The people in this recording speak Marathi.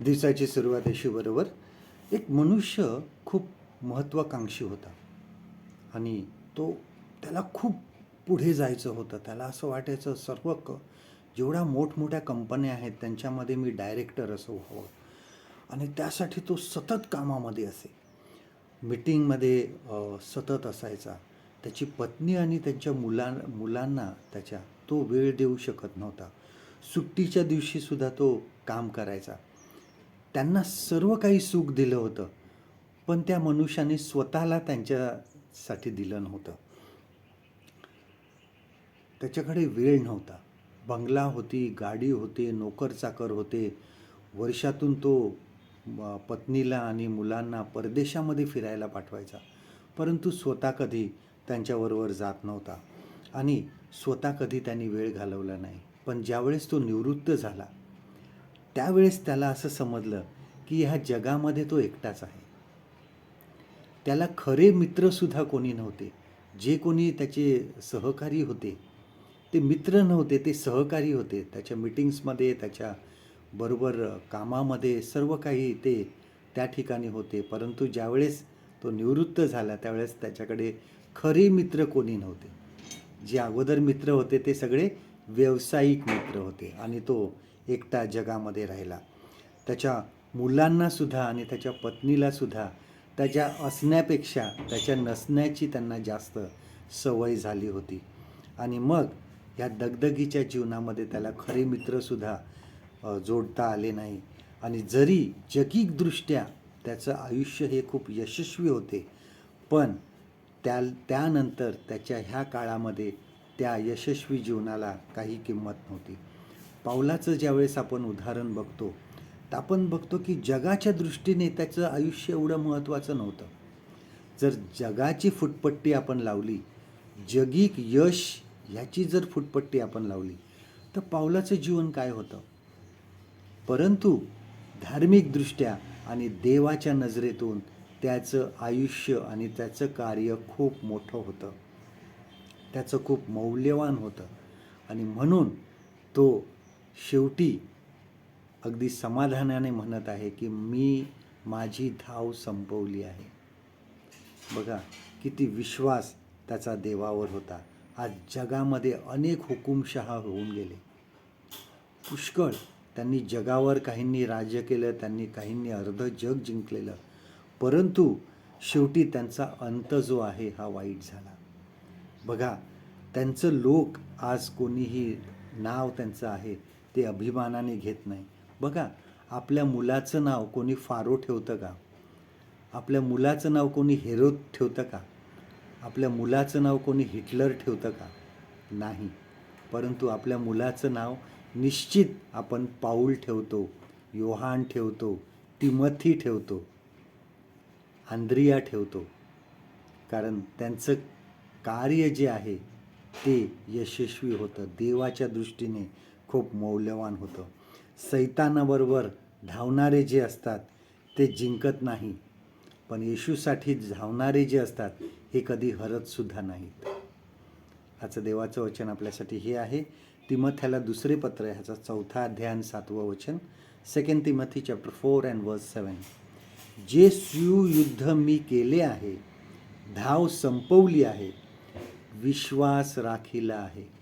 दिवसाची सुरुवात अशी बरोबर एक मनुष्य खूप महत्त्वाकांक्षी होता. आणि तो त्याला खूप पुढे जायचं होतं. त्याला असं वाटायचं सर्व क जेवढ्या मोठमोठ्या कंपन्या आहेत त्यांच्यामध्ये मी डायरेक्टर असं व्हावं. आणि त्यासाठी तो सतत कामामध्ये असे. मीटिंगमध्ये सतत असायचा. त्याची पत्नी आणि त्यांच्या मुलां मुलांना त्याच्या तो वेळ देऊ शकत नव्हता. सुट्टीच्या दिवशीसुद्धा तो काम करायचा. त्यांना सर्व काही सुख दिलं होतं. पण त्या मनुष्याने स्वतःला त्यांच्यासाठी दिलं नव्हतं. त्याच्याकडे वेळ नव्हता. बंगला होती गाडी होते नोकर चाकर होते. वर्षातून तो पत्नीला आणि मुलांना परदेशामध्ये फिरायला पाठवायचा. परंतु स्वतः कधी त्यांच्याबरोबर जात नव्हता. आणि स्वतः कधी त्यांनी वेळ घालवला नाही. पण ज्यावेळेस तो निवृत्त झाला त्यावेळेस त्याला असं समजलं की ह्या जगामध्ये तो एकटाच आहे. त्याला खरे मित्रसुद्धा कोणी नव्हते. जे कोणी त्याचे सहकारी होते ते मित्र नव्हते ते सहकारी होते. त्याच्या मिटिंग्समध्ये त्याच्या बरोबर कामामध्ये सर्व काही ते त्या ठिकाणी होते. परंतु ज्यावेळेस तो निवृत्त झाला त्यावेळेस त्याच्याकडे खरे मित्र कोणी नव्हते. जे अगोदर मित्र होते ते सगळे व्यावसायिक मित्र होते आणि तो एकटा जगामध्ये राहिला. त्याच्या मुलांनासुद्धा आणि त्याच्या पत्नीलासुद्धा त्याच्या असण्यापेक्षा त्याच्या नसण्याची त्यांना जास्त सवय झाली होती. आणि मग ह्या दगदगीच्या जीवनामध्ये त्याला खरे मित्रसुद्धा जोडता आले नाही. आणि जरी जगिकदृष्ट्या त्याचं आयुष्य हे खूप यशस्वी होते पण त्या त्यानंतर त्याच्या ह्या काळामध्ये त्या यशस्वी जीवनाला काही किंमत नव्हती. पावलाचं ज्यावेळेस आपण उदाहरण बघतो तर आपण बघतो की जगाच्या दृष्टीने त्याचं आयुष्य एवढं महत्त्वाचं नव्हतं. जर जगाची फुटपट्टी आपण लावली जगिक यश ह्याची जर फुटपट्टी आपण लावली तर पावलाचं जीवन काय होतं? परंतु धार्मिकदृष्ट्या आणि देवाच्या नजरेतून त्याचं आयुष्य आणि त्याचं कार्य खूप मोठं होतं. त्याचं खूप मौल्यवान होतं. आणि म्हणून तो शेवटी अगदी समाधानाने म्हणत आहे की मी माझी धाव संपवली आहे. बघा किती विश्वास त्याचा देवावर होता. आज जगामध्ये अनेक हुकुमशहा होऊन गेले. पुष्कळ त्यांनी जगावर काहींनी राज्य केलं त्यांनी काहींनी अर्ध जग जिंकलेलं. परंतु शेवटी त्यांचा अंत जो आहे हा वाईट झाला. बघा त्यांचं लोक आज कोणीही नाव त्यांचं आहे ते अभिमानाने घेत नाही. बघा आपल्या मुलाचं नाव कोणी फारो ठेवतं का? आपल्या मुलाचं नाव कोणी हेरो ठेवतं का? आपल्या मुलाचं नाव कोणी हिटलर ठेवतं का? नाही. परंतु आपल्या मुलाचं नाव निश्चित आपण पाऊल ठेवतो योहान ठेवतो तिमथी ठेवतो आंद्रिया ठेवतो. कारण त्यांचं कार्य जे आहे ते यशस्वी होतं. देवाच्या दृष्टीने खूप मौल्यवान होतं. सैतानाबरोबर धावणारे जे असतात ते जिंकत नाही. पण येशूसाठी धावणारे जे असतात हे कधी हरतसुद्धा नाहीत. आजचं देवाचं वचन आपल्यासाठी हे आहे. तिमथ्याला दुसरे पत्र ह्याचा चौथा अध्याय सातवं वचन. Second Timothy chapter four and verse seven जे सुयुद्ध मी केले आहे धाव संपवली आहे विश्वास राखीला आहे.